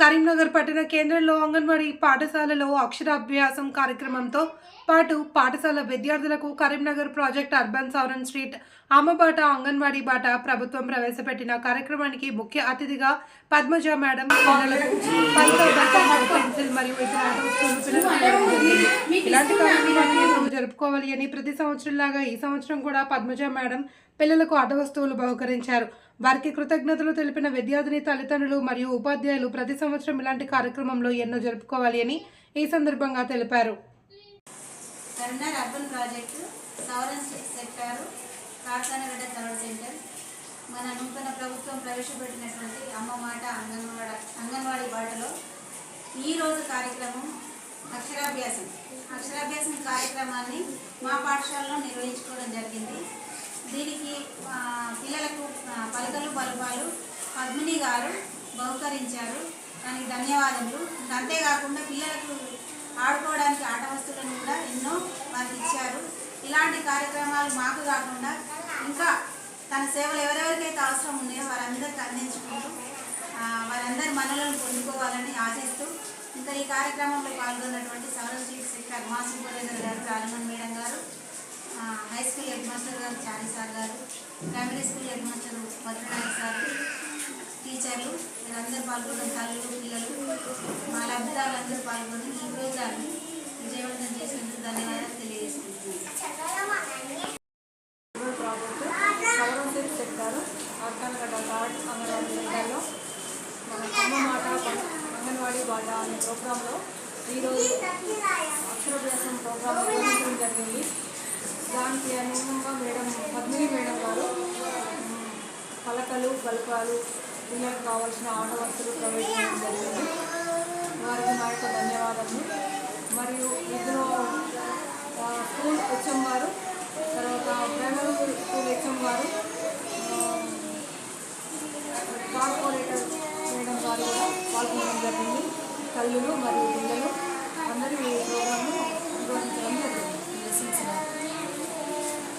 కరీంనగర్ పట్టణ కేంద్రంలో అంగన్వాడీ పాఠశాలలో అక్షరాభ్యాసం కార్యక్రమంతో పాటు పాఠశాల విద్యార్థులకు కరీంనగర్ ప్రాజెక్ట్ అర్బన్ సౌరన్ స్ట్రీట్ అమ్మబాట అంగన్వాడీ బాట ప్రభుత్వం ప్రవేశపెట్టిన కార్యక్రమానికి ముఖ్య అతిథిగా పద్మజ మేడం పెన్సిల్ మరియు ఇలాంటి కార్యక్రమాన్ని జరుపుకోవాలి అని ప్రతి సంవత్సరం లాగా ఈ సంవత్సరం కూడా పద్మజ మేడం పిల్లలకు ఆట వస్తువులు బహుకరించారు. వారికి కృతజ్ఞతలు తెలిపిన విద్యార్థిని తల్లిదండ్రులు మరియు ఉపాధ్యాయులు ప్రతి సంవత్సరం ఇలాంటి కార్యక్రమంలో ఎన్నో జరుపుకోవాలి అని ఈ సందర్భంగా తెలిపారు. కరీంనగర్ అర్బన్ ప్రాజెక్టు సౌరన్ సెక్టారు కార్ఖానగడ్డ థర్డ్ సెంటర్ మన నూతన ప్రభుత్వం ప్రవేశపెట్టినటువంటి అమ్మ మాట అంగన్వాడ అంగన్వాడీ బాటలో ఈరోజు కార్యక్రమం అక్షరాభ్యాసం. అక్షరాభ్యాసం కార్యక్రమాన్ని మా పాఠశాలలో నిర్వహించుకోవడం జరిగింది దీనికి ఆ, పిల్లలకు ఆ, పలకలు బలపాలు పద్మిని గారు బహుకరించారు. దానికి ధన్యవాదములు. అంతేకాకుండా పిల్లలకు ఆడుకోవడానికి ఆట వస్తువులను కూడా ఎన్నో వారికి ఇచ్చారు ఇలాంటి కార్యక్రమాలు మాకు కాకుండా ఇంకా తన సేవలు ఎవరెవరికైతే అవసరం ఉన్నాయో వారందరికీ అందించుకుంటూ వారందరి మనలను పొందుకోవాలని ఆశిస్తూ ఇంకా ఈ కార్యక్రమంలో పాల్గొన్నటువంటి సౌరవ్ చీఫ్ సెక్టర్ మా సూపర్వైజర్ గారు రాజమన్ మేడం గారు హై స్కూల్ హెడ్ మాస్టర్ గారు చారి సార్ గారు primary school headmaster Bhadranayak sir టీచర్లు వీరందరూ పాల్గొన్న తల్లులు పిల్లలు మా లబ్ధిదారులందరూ పాల్గొని ఈ ప్రోగ్రాన్ని విజయవంతం చేసినందుకు ధన్యవాదాలు తెలియజేసుకుంటున్నాను రూరల్ ప్రాజెక్టు సౌరశక్తి సెక్టారు అర్కనగడ్డ మన అమ్మ మాట అంగన్వాడీ బాట అనే ప్రోగ్రాంలో ఈరోజు అక్షరాభ్యాసం ప్రోగ్రాం జరిగింది. దానికి అనుగుణంగా మేడం పద్మిని మేడం గారు పలకలు బలపాలు పిల్లలకు కావాల్సిన ఆట వస్తువులు ప్రొవైడ్ చేయడం జరిగింది. వారికి మా యొక్క ధన్యవాదాలు మరియు ఇందులో స్కూల్ హెచ్ఎం గారు తర్వాత ప్రైమరీ స్కూల్ హెచ్ఎం గారు కార్పొరేటర్ మేడం గారు కూడా పాల్గొనడం జరిగింది. తల్లులు మరియు పిల్లలు అందరూ